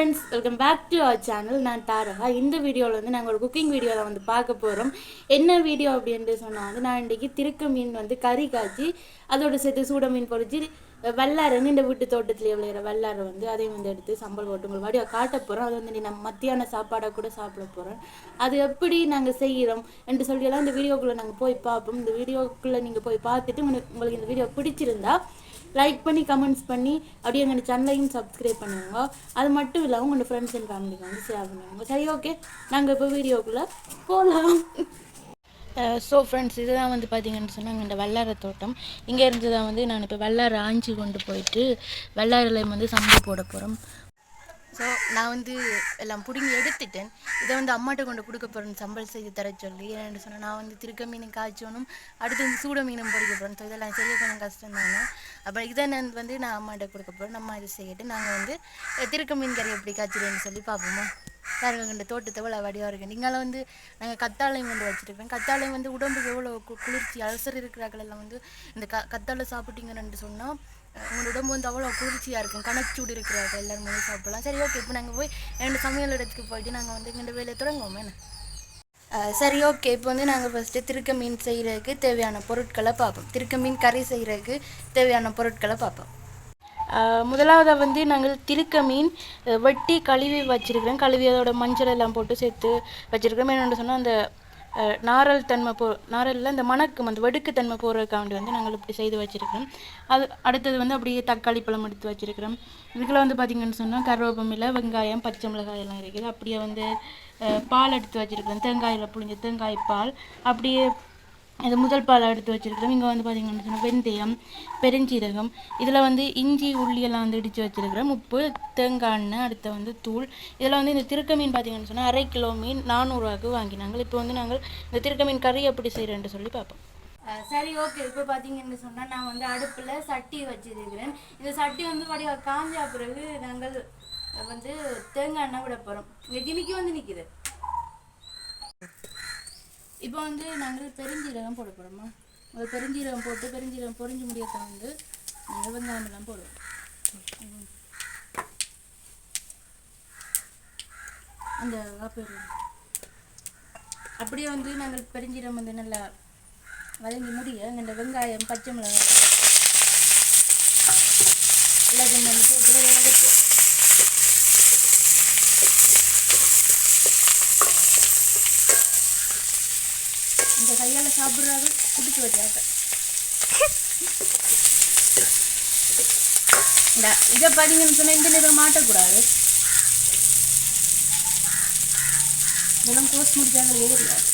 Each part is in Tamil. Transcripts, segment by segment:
Friends welcome back to our channel நான் தாரகா. இந்த வீடியோவில் வந்து நாங்கள் ஒரு குக்கிங் வீடியோவில் வந்து பார்க்க போகிறோம் என்ன வீடியோ அப்படின்ட்டு சொன்னால் வந்து நான் இன்றைக்கி திருக்க மீன் வந்து கறி காய்ச்சி அதோட சேர்த்து சூட மீன் பொறிச்சு வெள்ளாரன்னு இந்த வீட்டு தோட்டத்தில் விளையிற வெள்ளாறு வந்து அதையும் வந்து எடுத்து சம்பல் போட்டு உங்களுக்கு வாடி காட்ட போகிறோம் அது வந்து நம்ம மத்தியான சாப்பாடாக கூட சாப்பிட போகிறோம் அது எப்படி நாங்கள் செய்கிறோம் என்று சொல்லியெல்லாம் இந்த வீடியோக்குள்ளே நாங்கள் போய் பார்ப்போம். இந்த வீடியோக்குள்ளே நீங்கள் போய் பார்த்துட்டு உங்களுக்கு உங்களுக்கு இந்த வீடியோ பிடிச்சிருந்தா லைக் பண்ணி கமெண்ட்ஸ் பண்ணி அப்படியே எங்கள் சேனலையும் சப்ஸ்கிரைப் பண்ணுவாங்க அது மட்டும் இல்லாமல் உங்களோட ஃப்ரெண்ட்ஸ் அண்ட் ஃபேமிலிக்கு வந்து ஷேர் பண்ணுவாங்க சரி ஓகே நாங்கள் இப்போ வீடியோக்குள்ளே போகலாம் ஸோ ஃப்ரெண்ட்ஸ் இதுதான் வந்து பார்த்தீங்கன்னு சொன்னாங்க இந்த வெள்ளார தோட்டம். இங்கே இருந்து தான் வந்து நான் இப்போ வெள்ளார ஆஞ்சி கொண்டு போயிட்டு வெள்ளாரில் வந்து சம்பு போட போகிறோம் ஸோ நான் வந்து எல்லாம் பிடுங்கி எடுத்துட்டேன். இதை வந்து அம்மாட்ட கொண்டு கொடுக்க போகிறேன் சம்பல் செய்து தர சொல்லி ஏன்னு சொன்னால் நான் வந்து திருக்க மீன் காய்ச்சணும் அடுத்து வந்து சூட மீனும் பொறிக்க போகிறேன் ஸோ இதெல்லாம் செய்ய கொஞ்சம் கஷ்டம் தானே. அப்புறம் இதை நான் வந்து நான் அம்மாட்ட கொடுக்க போகிறேன் நம்ம இதை செய்யட்டு நாங்கள் வந்து திருக்க மீன் கறி எப்படி காய்ச்சிடுன்னு சொல்லி பார்ப்போமா பாருங்க இந்த தோட்டத்தை எவ்வளோ வடிவாக இருக்கு. நீங்களாம் வந்து நாங்கள் கத்தாழையும் வந்து வச்சுருக்கேன் கத்தாழையும் வந்து உடம்புக்கு எவ்வளோ கு- குளிர்ச்சி அலசர் இருக்கிறார்கள் எல்லாம் வந்து இந்த க கத்தாழை சாப்பிட்டீங்கன்னு சொன்னால் உங்களோட உடம்பு வந்து அவ்வளோ குளிர்ச்சியாக இருக்கும் கணச்சூடு இருக்கிறாங்க எல்லாரும் வந்து சாப்பிடலாம். சரி ஓகே இப்போ நாங்கள் போய் ரெண்டு சமையல் இடத்துக்கு போயிட்டு நாங்கள் வந்து எங்கள் வேலையை தொடங்குவோம். என்ன? சரி ஓகே இப்போ வந்து நாங்கள் ஃபஸ்ட்டு திருக்க மீன் செய்கிறதுக்கு தேவையான பொருட்களை பார்ப்போம். திருக்க மீன் கறி செய்கிறதுக்கு தேவையான பொருட்களை பார்ப்போம். முதலாவது வந்து நாங்கள் திருக்க மீன் வெட்டி கழுவி வச்சுருக்கிறோம். கழுவி அதோட மஞ்சள் எல்லாம் போட்டு சேர்த்து வச்சுருக்கிறோம். என்னென்னு சொன்னால் அந்த நாரல் தன்மை போ நாரலில் அந்த மணக்கு அந்த வெடுக்கு தன்மை போகிறதுக்காண்டி வந்து நாங்கள் இப்படி செய்து வச்சுருக்கோம் அது அடுத்தது வந்து அப்படியே தக்காளி பழம் எடுத்து வச்சுருக்கிறோம். இதுக்கெல்லாம் வந்து பார்த்திங்கன்னு சொன்னால் கருவேப்பமில்லை வெங்காயம் பச்சை மிளகாய் எல்லாம் இருக்குது. அப்படியே வந்து பால் எடுத்து வச்சுருக்கிறோம். தேங்காயில் புளிஞ்ச தேங்காய் பால். அப்படியே இது முதல் பால் எடுத்து வச்சிருக்கிறோம். இங்கே வந்து பார்த்தீங்கன்னு சொன்னால் வெந்தயம் பெருஞ்சீரகம் இதில் வந்து இஞ்சி உள்ளியெல்லாம் வந்து இடித்து வச்சிருக்கிறோம். உப்பு தேங்காய் எண்ணெய் அடுத்து வந்து தூள். இதில் வந்து இந்த திருக்க மீன் பார்த்தீங்கன்னு சொன்னால் அரை கிலோ மீன் நானூறுரூவாக்கு வாங்கினாங்க. இப்போ வந்து நாங்கள் இந்த திருக்க மீன் கறி எப்படி செய்கிறேன்னு சொல்லி பார்ப்போம். சரி ஓகே. இப்போ பார்த்தீங்கன்னு சொன்னால் நான் வந்து அடுப்பில் சட்டி வச்சிருக்கிறேன். இந்த சட்டி வந்து வடிவா காஞ்சா பிறகு நாங்கள் வந்து தேங்காய் எண்ணெய் விட போகிறோம் இங்கே ஜிமிக்கி வந்து நிற்கிது இப்போ வந்து நாங்கள் பெருஞ்சீரகம் போட போகிறோமா ஒரு பெருஞ்சீரகம் போட்டு பெருஞ்சீரகம் பொரிஞ்சு முடியத்தை வந்து நாங்கள் வெங்காயம் எல்லாம் போடுவோம். அந்த ஆப்பேரு அப்படியே வந்து நாங்கள் பெருஞ்சீரகம் வந்து நல்லா வதங்கி முடிய இந்த வெங்காயம் பச்சை மிளகாய் எல்லாத்தையும் வந்து போட்டு சாப்பிட்றாங்க. குடிச்சு வச்சாங்க இந்த இதை பார்த்தீங்கன்னு சொன்னால் இந்த நேரம் மாட்டக்கூடாது. இதெல்லாம் கோர்ஸ் முடிச்சாங்க ஏறியாது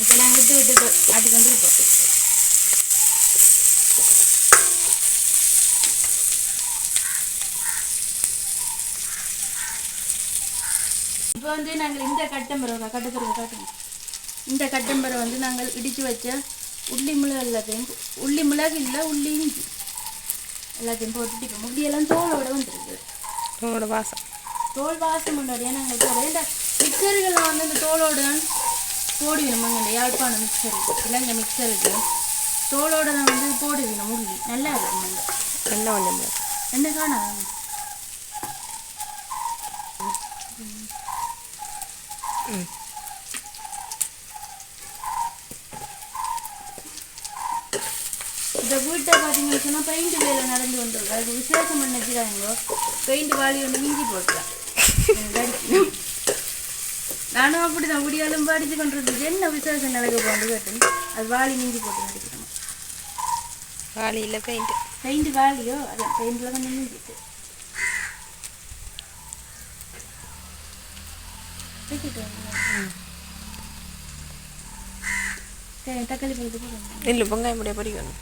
இப்போ நாங்கள் விட்டு விட்டு ஆட்டி கொண்டு இப்போ வந்து நாங்கள் இந்த கட்டம்பரை கட்டப்பரை காட்டுங்க. இந்த கட்டம்பரை வந்து நாங்கள் இடித்து வச்ச உள்ளி மிளகு எல்லாத்தையும் உள்ளி மிளகு இல்லை உள்ளி இஞ்சி. எல்லாத்தையும் போட்டுட்டு இப்போ முடியெல்லாம் தோலோட வந்துருக்கு உங்களோட வாசம். தோல் வாசம் முன்னாடியே நாங்கள் இந்த மிக்சர்கள்லாம் வந்து இந்த தோலோட போடுவினோம் இந்த யாழ்ப்பாணம் மிக்சர் இலங்கை மிக்சருக்கு தோலோட தான் வந்து போடுவினோம் உள்ளி. நல்லா இருக்கும் என்ன கொஞ்சம் என்ன காணாது இந்த வீட்டை பார்த்தீங்கன்னு சொன்னால் பெயிண்ட் வேலை நடந்து வந்திருக்கு அதுக்கு விசேஷம் பண்ண வச்சுக்காங்க பெயிண்ட் வாளி ஒன்று மிஞ்சி போட்டுலாம் நானும் அப்படி தான் முடியாலும் படித்து கொண்டு இருந்துச்சு என்ன விசேஷம் நடக்க போகுது கேட்டு அது வாளி மிஞ்சி போட்டு நடிக்கிறோம் வாளியில் பெயிண்ட் பெயிண்ட் வாளியோ? அதான் பெயிண்டில் கொஞ்சம் மிஞ்சிட்டு வச்சுட்டு வாங்க. சரி, தக்காளி பழத்தை போடுங்க இல்லை வெங்காயம் முடிய பொரிக்கணும்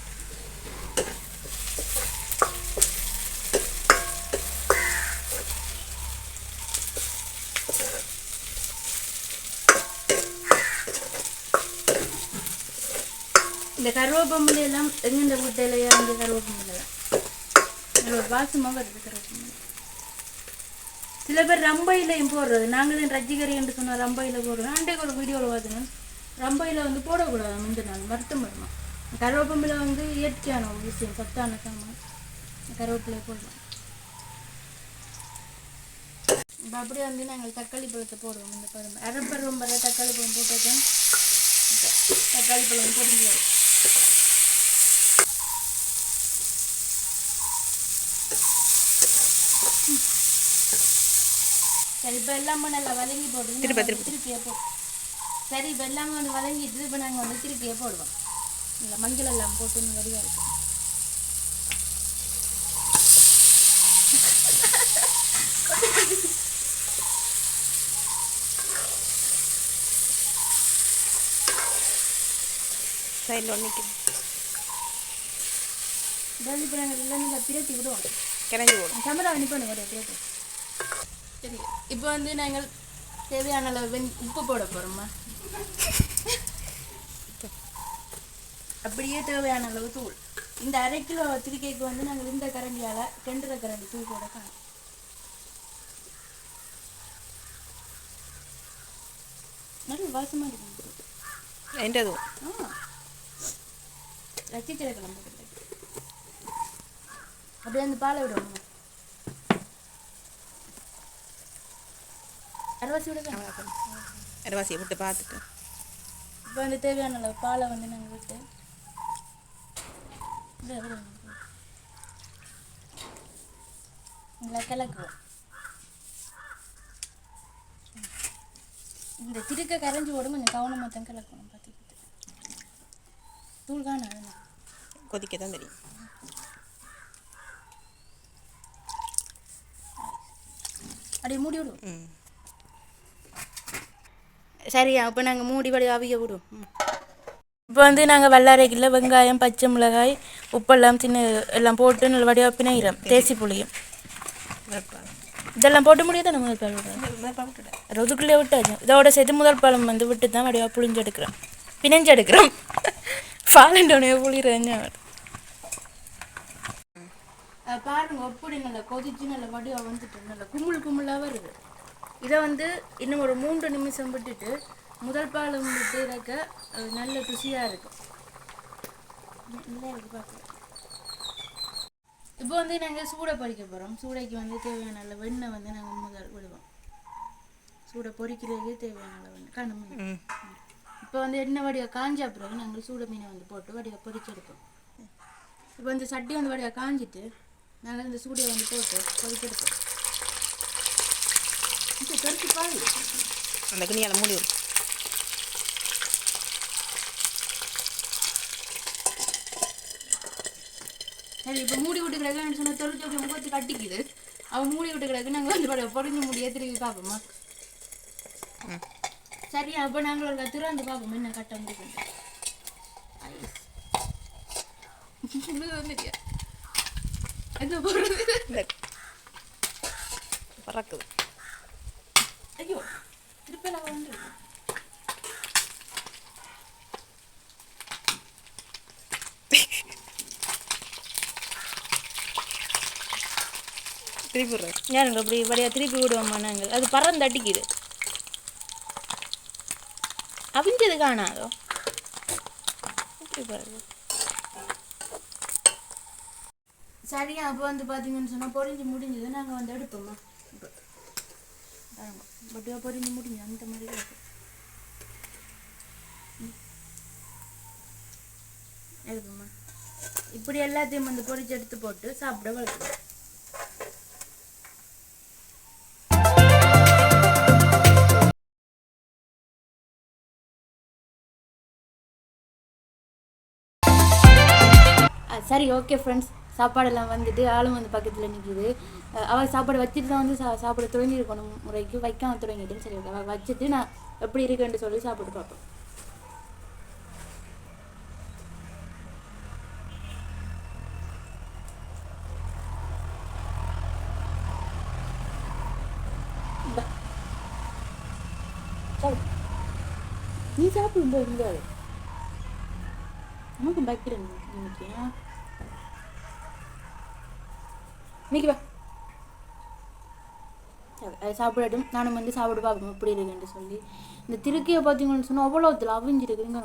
இந்த கருவேப்பம்புல எல்லாம் எங்கெந்த வீட்டையிலையா அந்த கருவேப்பம்புல தான் வாசமாக வருது சில பேர் ரம்பையிலையும் போடுறது. நாங்களும் ரஜிகரி என்று சொன்னால் ரம்பையில போடுறோம் அன்றைக்கு ஒரு வீடியோவில் பார்த்தீங்கன்னா ரம்பையில் வந்து போடக்கூடாது முந்தின நாள். வருத்தம் வருமா? கருவேப்பம்பில் வந்து இயற்கையான ஒரு விஷயம் சத்தான சாமான். கருவேப்பிலை போடலாம் இப்போ அப்படியே வந்து நாங்கள் தக்காளி பழத்தை போடுவோம். இந்த பழம் அரைப்பருவம் வர தக்காளி பழம் போட்டு தக்காளி பழம் பொரிஞ்சு வரும். சரி இப்போ எல்லாமே நல்லா வதங்கி போட்டு திருப்ப, திருப்ப. திருப்பியே போடும் சரி இப்போ எல்லாமே வந்து வதங்கிட்டு இப்போ நாங்கள் வந்து திருப்பியே போடுவோம். இல்லை மஞ்சள் எல்லாம் போட்டு வடிவாக இருக்கும். சைடில் ஒன்று நிற்குது இதாவது இப்போ நாங்கள் எல்லாம் நல்லா பிரட்டி விடுவோம். போடும் கேமரா பண்ணி பண்ணுங்க ஒரு பிரட்டி. சரி இப்போ வந்து நாங்கள் தேவையான அளவு உப்பு போட போகிறோம்மா அப்படியே தேவையான அளவு தூள். இந்த அரை கிலோ திருக்கைக்கு வந்து நாங்கள் இந்த கரண்டியால் ரெண்டரை கரண்டி தூள் போட காணும். நல்ல வாசமாக இருக்கும் எந்ததும் ஆ. ரச்சித்திரை கிளம்பு அப்படியே அந்த பாலை விடுவோம் அரைவாசி விடுங்க அரைவாசியை விட்டு பார்த்துட்டு. இப்போ வந்து தேவையான அளவு பாலை வந்து நாங்கள் விட்டு விடு, விடு, விடு. நல்லா கிளக்குவோம். இந்த திருக்க கரைஞ்சி ஓடும் கொஞ்சம் கவனமாக தான் கிளக்கணும் பார்த்துக்கிட்டு. தூள் காண கொதிக்க தான் தெரியும். அப்படியே மூடி விடுவோம். ம். சரியா அப்போ நாங்கள் மூடி வழி அவிய விடுவோம். இப்போ வந்து நாங்கள் வல்லாரைக்கில் வெங்காயம் பச்சை மிளகாய் உப்பெல்லாம் சின்ன எல்லாம் போட்டு நல்ல வடிவாக பிணைகிறோம் தேசி புளியும். இதெல்லாம் போட்டு முடியாது நம்ம முதல் பால் விடுறோம் விட்டாச்சு. இதோட சேர்த்து முதல் பழம் வந்து விட்டு தான் வடிவாக புளிஞ்செடுக்கிறோம் பிணைஞ்செடுக்கிறோம். பாலண்டோனையோ புளிறேன்னு பாருங்க எப்படி நல்ல கொதிச்சு நல்ல வடிவாக வந்துட்டு நல்ல கும்முள் கும்முளாக வருது. இதை வந்து இன்னும் ஒரு மூன்று நிமிஷம் விட்டுட்டு முதல் பாலம் விட்டு இறக்க நல்ல ருசியாக இருக்கும் நல்லா இப்போ வந்து நாங்கள் சூடை பொரிக்க போகிறோம் சூடைக்கு வந்து தேவையான அளவு வெண்ணெய் வந்து நாங்கள் முதல் விடுவோம். சூடை பொரிக்கிறதுக்கு தேவையான அளவு வெண்ணெய் கண்ணு ம். இப்போ வந்து எண்ணெய் வடிவா காஞ்ச பிறகு நாங்கள் சூட மீனை வந்து போட்டு வடிவா பொரிச்செடுப்போம். இப்போ இந்த சட்டி வந்து வடிவா காஞ்சிட்டு நாங்கள் இந்த சூடையை வந்து போட்டு பாரு அந்த கிணியால் மூடி விடும் சரி இப்போ மூடி விட்டு கிடக்கு சொன்ன தொழிற்சி அப்படி முகத்து கட்டிக்குது. அவன் மூடி விட்டு கிடக்கு நாங்கள் வந்து வடிவா பொரிஞ்ச முடிய திரும்பி பார்ப்போமா? சரி அப்போ நாங்கள் ஒரு திறந்து பார்ப்போம் என்ன கட்ட முடியும் வந்துட்டியா? என்ன போடுறது? பறக்குது. ஐயோ திருப்பி வந்து திருப்பி விடுறேன் ஏனுங்க அப்படி வழியா திருப்பி விடுவோம்மா நாங்கள் அது பறந்து அடிக்குது அவிஞ்சது காணாதோ பாருங்க சரியா அப்போ வந்து பார்த்தீங்கன்னு சொன்னால் பொரிஞ்சு முடிஞ்சது நாங்கள் வந்து எடுப்போம்மா இப்போ பாருங்க பட்டியா பொரிஞ்சு முடிஞ்சு அந்த மாதிரி இருக்கும் ம். இப்படி எல்லாத்தையும் வந்து பொறிச்சு எடுத்து போட்டு சாப்பிட வளர்க்கணும் சரி ஓகே ஃப்ரெண்ட்ஸ் சாப்பாடெல்லாம் வந்துட்டு ஆளும் வந்து பக்கத்தில் நிற்கிது அவள் சாப்பாடு வச்சுட்டு தான் வந்து சா சாப்பிட தொடங்கியிருக்கணும் முறைக்கு வைக்காம தொடங்கிட்டேன்னு சரி ஓகே அவள் வச்சுட்டு நான் எப்படி இருக்குன்னு சொல்லி சாப்பிட்டு பார்ப்போம் நீ சாப்பிடும் போது இங்கே நீக்கி வா சாப்பிடட்டும். நானும் வந்து சாப்பிட பார்ப்போம் எப்படி இருக்குன்ட்டு சொல்லி. இந்த திருக்கியை பார்த்தீங்கன்னு சொன்னால் அவ்வளோ அவ்வளோத்தில் அவிஞ்சிருக்குங்க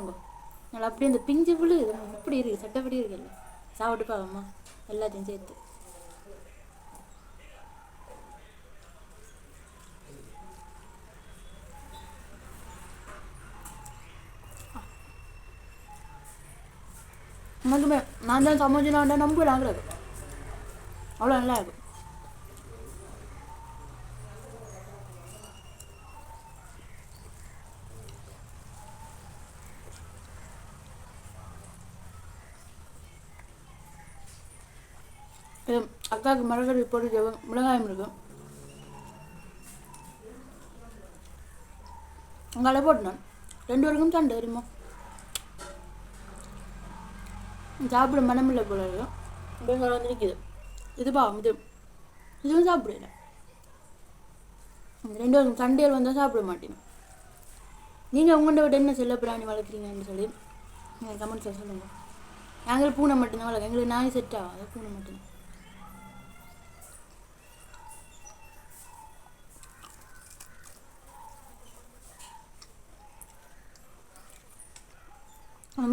நல்லா அப்படியே அந்த பிஞ்சு விழுது இப்படி இருக்கு சட்டப்படி இருக்குல்ல. சாப்பிட்டு பார்ப்போம்மா எல்லாத்தையும் சேர்த்து. நமக்குமே நான் தான் சமைச்சு நான் தான் நம்புறாங்க அவ்வளோ நல்லா இருக்கும். அக்காவுக்கு மிளகறி போட்டு மிளகாயம் இருக்கும். அங்கால போட்டேன் ரெண்டு பேருக்கும் தான் தெரியுமா? சாப்பிட மனமில்லை போல இருக்கும் இப்போ வந்து நிற்கிது இது இது இதுவும் சாப்பிடல இந்த ரெண்டு பேருக்கும் சண்டையில் வந்தால் சாப்பிட மாட்டேன். நீங்கள் உங்கள்கிட்ட விட என்ன செல்ல பிராணி வளர்க்குறீங்கன்னு சொல்லி நீங்கள் கமெண்ட்ஸில் சொல்லுங்கள் நாங்கள் பூனை மட்டும்தான் வளர்க்க எங்களுக்கு நாய் செட் ஆகாது பூனை மட்டும்தான்.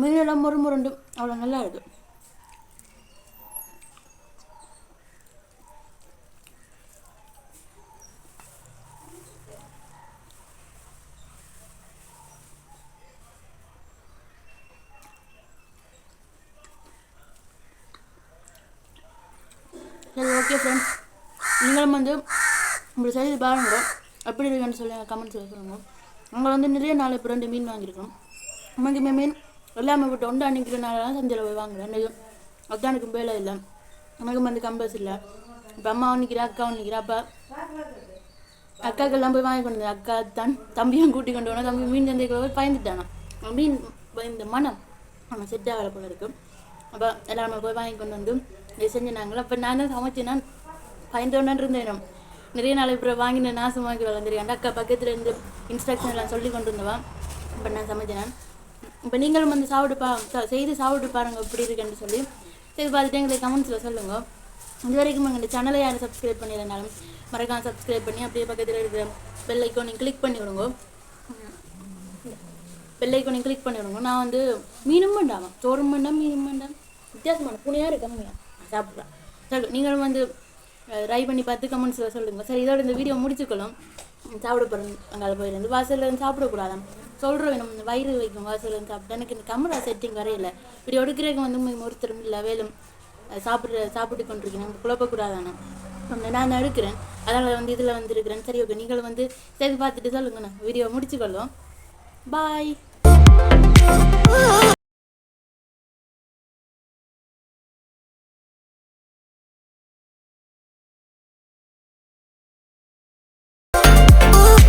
மீனெல்லாம் முறு முருண்டு அவ்வளோ நல்லா இருக்கு சரி ஓகே ஃப்ரெண்ட்ஸ் நீங்களும் வந்து உங்களுக்கு செய்து பாருங்க எப்படி இருக்குன்னு சொல்லி கமெண்ட்ஸில் சொல்லுங்கள். நாங்கள் வந்து நிறைய நாள் இப்போ ரெண்டு மீன் வாங்கியிருக்கோம் நமக்கு மீன் எல்லாமே விட்டு ஒன்று நிற்கிறனால தான் சந்தையில் போய் வாங்குறேன். இன்னைக்கு அத்தானுக்கும் வேலை இல்லை. நமக்கும் வந்து கம்பஸ் இல்லை. இப்போ அம்மாவும் நிற்கிறா அக்காவும் நிற்கிறா அப்பா அக்காக்கெல்லாம் போய் வாங்கி கொண்டு அக்கா தான் தம்பியும் கூட்டி கொண்டு போனா தம்பி மீன் சந்தைக்கு போய் பயந்துட்டானா? மீன் இந்த மனம் நம்ம செட்டாக வேலை போல இருக்கும் அப்போ எல்லாருமே போய் வாங்கி கொண்டு வந்து செஞ்சினாங்களோ அப்போ நான் தான் சமைச்சேன் நான் பயந்தோன்னு இருந்தேன் நிறைய நாள் இப்போ வாங்கின நாசமாக்கி வளர்ந்துருக்கேன் அக்கா பக்கத்தில் இருந்து இன்ஸ்ட்ரக்ஷன் எல்லாம் சொல்லி கொண்டு இருந்தவன் இப்போ நான் சமைச்சேன் இப்போ நீங்களும் வந்து சாப்பிட்டு பா செய்து சாப்பிட்டு பாருங்க எப்படி இருக்குன்னு சொல்லி. சரி பார்த்துட்டு எங்களுக்கு கமெண்ட்ஸில் சொல்லுங்கள் இது வரைக்கும் எங்கள் சேனலை யாரும் சப்ஸ்கிரைப் பண்ணியிருந்தாலும் மறக்காம சப்ஸ்கிரைப் பண்ணி அப்படியே பக்கத்தில் இருக்கிற பெல் ஐக்கோனையும் கிளிக் பண்ணி விடுங்க. பெல் ஐக்கோனையும் கிளிக் பண்ணி விடுங்க. நான் வந்து மீனும் பண்ணாமல் சோறும் வேண்டாம் மீனும் வேண்டாம். வித்தியாசமான புனையாக இருக்க முடியாது சாப்பிட்றேன் சரி நீங்களும் வந்து ட்ரை பண்ணி பார்த்து கமெண்ட்ஸில் சொல்லுங்கள் சரி இதோட இந்த வீடியோ முடிச்சுக்கலாம் சாப்பிட போகிறேன் அங்கே போயிருந்து வாசல்ல இருந்து சாப்பிடக்கூடாதான் சொல்கிறோம் நம்ம இந்த வயிறு வைக்கும் வாசல்ல இருந்து சாப்பிட்டு. எனக்கு இந்த கமரா செட்டிங் வரையில. இப்படி எடுக்கிறதுக்கு வந்து ஒருத்தரும் இல்லை. வேலும் சாப்பிட்ற சாப்பிட்டு கொண்டிருக்கேன் நம்ம குழப்பக்கூடாதானே அந்த நான் தான் எடுக்கிறேன். அதனால் வந்து இதில் வந்து இருக்கிறேன் சரி ஓகே நீங்கள் வந்து சேர்த்து பார்த்துட்டு சொல்லுங்கண்ணா. வீடியோ முடிச்சுக்கொள்ளும். பாய்